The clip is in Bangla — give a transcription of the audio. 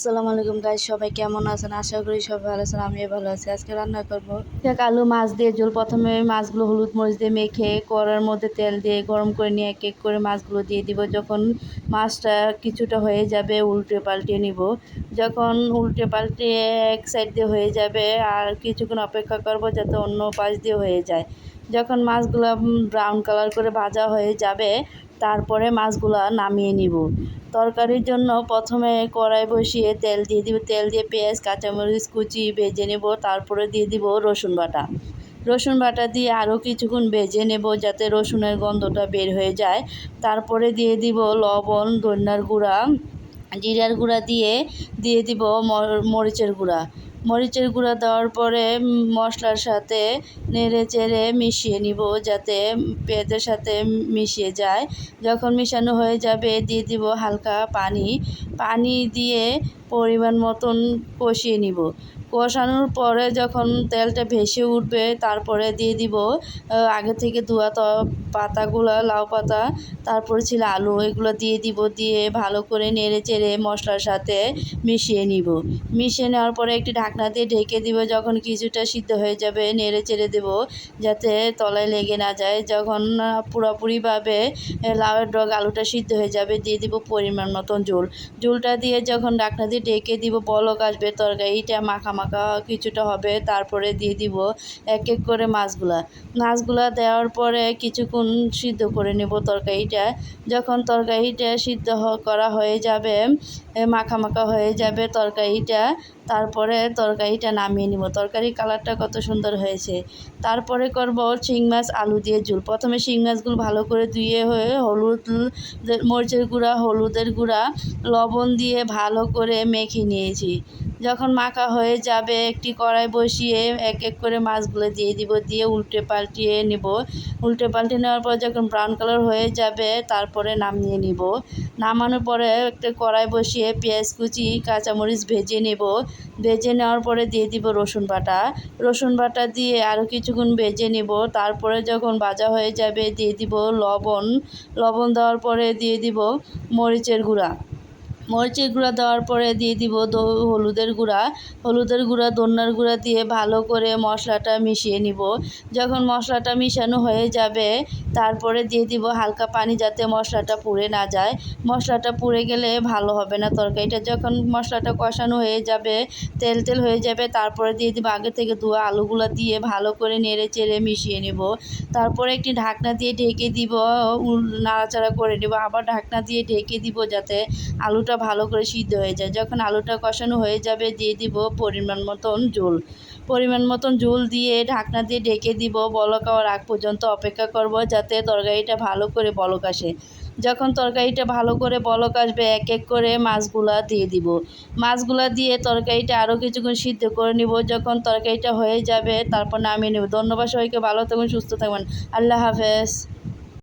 আসসালামু আলাইকুম গাইজ সবাই কেমন আছেন? আশা করি সবাই ভালো আছেন, আমিও ভালো আছি। আজকে রান্না করব। এক আলু মাছ দিয়ে ঝোল। প্রথমে মাছগুলো হলুদ মরিচ দিয়ে মেখে কড়ার মধ্যে তেল দিয়ে গরম করে নিয়ে এক এক করে মাছগুলো দিয়ে দিব। যখন মাছটা কিছুটা হয়ে যাবে, উল্টে পাল্টে নিব। যখন উল্টে পাল্টে এক সাইড দিয়ে হয়ে যাবে, আর কিছুক্ষণ অপেক্ষা করব যাতে অন্য পাশ দিয়ে হয়ে যায়। যখন মাছগুলো ব্রাউন কালার করে ভাজা হয়ে যাবে তারপরে মাছগুলো নামিয়ে নিব। তরকারির জন্য প্রথমে কড়াই বসিয়ে তেল দিয়ে দিব। তেল দিয়ে পেঁয়াজ, কাঁচামরিচ, কুচি ভেজে নেব। তারপরে দিয়ে দিব রসুন বাটা। রসুন বাটা দিয়ে আরও কিছুক্ষণ ভেজে নেব যাতে রসুনের গন্ধটা বের হয়ে যায়। তারপরে দিয়ে দিব লবণ, ধন্যার গুঁড়া, জিরার গুঁড়া দিয়ে দিয়ে দিব মরিচের গুঁড়া। মরিচের গুঁড়া দেওয়ার পরে মশলার সাথে নেড়ে চেড়ে মিশিয়ে নিব যাতে পেঁয়াজের সাথে মিশিয়ে যায়। যখন মিশানো হয়ে যাবে, দিয়ে দিব হালকা পানি। পানি দিয়ে পরিমাণ মতন কষিয়ে নিব। কষানোর পরে যখন তেলটা ভেসে উঠবে, তারপরে দিয়ে দিব আগে থেকে ধোয়া তো, পাতাগুলো, লাউ পাতা, তারপরে ছিল আলু, এগুলো দিয়ে দিব, দিয়ে ভালো করে নেড়ে চেড়ে মশলার সাথে মিশিয়ে নিব। মিশিয়ে নেওয়ার পরে একটি ঢাকনা দিয়ে ঢেকে দিব, যখন কিছুটা সিদ্ধ হয়ে যাবে, নেড়ে চেড়ে দেবো, যাতে তলায় লেগে না যায়। যখন পুরোপুরিভাবে লাউয়ের ডগ আলুটা সিদ্ধ হয়ে যাবে, দিয়ে দিব পরিমাণ মতন ঝোল ঝোলটা দিয়ে যখন ঢাকনা দিয়ে ঢেকে দিব, বলক আসবে তরকারিটা মাখা মাখা কিছুটা হবে, তারপরে দিয়ে দিব এক এক করে মাছগুলা। মাছগুলা দেওয়ার পরে কিছুক্ষণ সিদ্ধ করে নেব তরকারিটা। যখন তরকারিটা সিদ্ধ করা হয়ে যাবে মাখা মাখা হয়ে যাবে তরকারিটা, তারপরে তরকারিটা নামিয়ে নিব। তরকারির কালারটা কত সুন্দর হয়েছে। তারপরে করব শিং মাছ, আলু দিয়ে ঝুল। প্রথমে শিং মাছগুলো ভালো করে ধুয়ে হয়ে হলুদ মরিচের গুঁড়া, হলুদের গুঁড়া, লবণ দিয়ে ভালো করে মেখে নিয়েছি। যখন মাখা হয়ে যাবে, একটি কড়াই বসিয়ে এক এক করে মাছগুলো দিয়ে দিব, দিয়ে উল্টে পাল্টিয়ে নেব। উল্টে পাল্টে নেওয়ার পর যখন ব্রাউন কালার হয়ে যাবে, তারপরে নামিয়ে নিব। নামানোর পরে একটা কড়াই বসিয়ে পেঁয়াজ কুচি, কাঁচামরিচ ভেজে নেব। ভেজে নেওয়ার পরে দিয়ে দিব রসুন বাটা। রসুন বাটা দিয়ে আরও কিছুক্ষণ ভেজে নেব। তারপরে যখন ভাজা হয়ে যাবে, দিয়ে দিব লবণ। লবণ দেওয়ার পরে দিয়ে দিব মরিচের গুঁড়া। মরিচের গুঁড়া দেওয়ার পরে দিয়ে দিব হলুদের গুঁড়া। হলুদের গুঁড়া দন্যার গুঁড়া দিয়ে ভালো করে মশলাটা মিশিয়ে নিব। যখন মশলাটা মিশানো হয়ে যাবে, তারপরে দিয়ে দিব হালকা পানি যাতে মশলাটা পুড়ে না যায়। মশলাটা পুড়ে গেলে ভালো হবে না তরকারিটা। যখন মশলাটা কষানো হয়ে যাবে, তেল তেল হয়ে যাবে, তারপরে দিয়ে দিব আগে থেকে ধোয়া আলুগুলো দিয়ে ভালো করে নেড়ে চেড়ে মিশিয়ে নেব। তারপরে একটি ঢাকনা দিয়ে ঢেকে দিব নাড়াচাড়া করে নেব। আবার ঢাকনা দিয়ে ঢেকে দিব যাতে আলুটা ভালো করে সিদ্ধ হয়ে যায়। যখন আলুটা কষানো হয়ে যাবে, দিয়ে দিব পরিমাণ মতন ঝোল পরিমাণ মতন ঝোল দিয়ে ঢাকনা দিয়ে ঢেকে দিব। বলক হওয়ার আগ পর্যন্ত অপেক্ষা করব যাতে তরকারিটা ভালো করে বলক আসে। যখন তরকারিটা ভালো করে বলক আসবে, এক এক করে মাছগুলা দিয়ে দিব। মাছগুলা দিয়ে তরকারিটা আরও কিছুক্ষণ সিদ্ধ করে নিব। যখন তরকারিটা হয়ে যাবে, তারপর নামিয়ে নেব। ধন্যবাদ সবাইকে। ভালো থাকবেন সুস্থ থাকবেন আল্লাহ হাফেজ।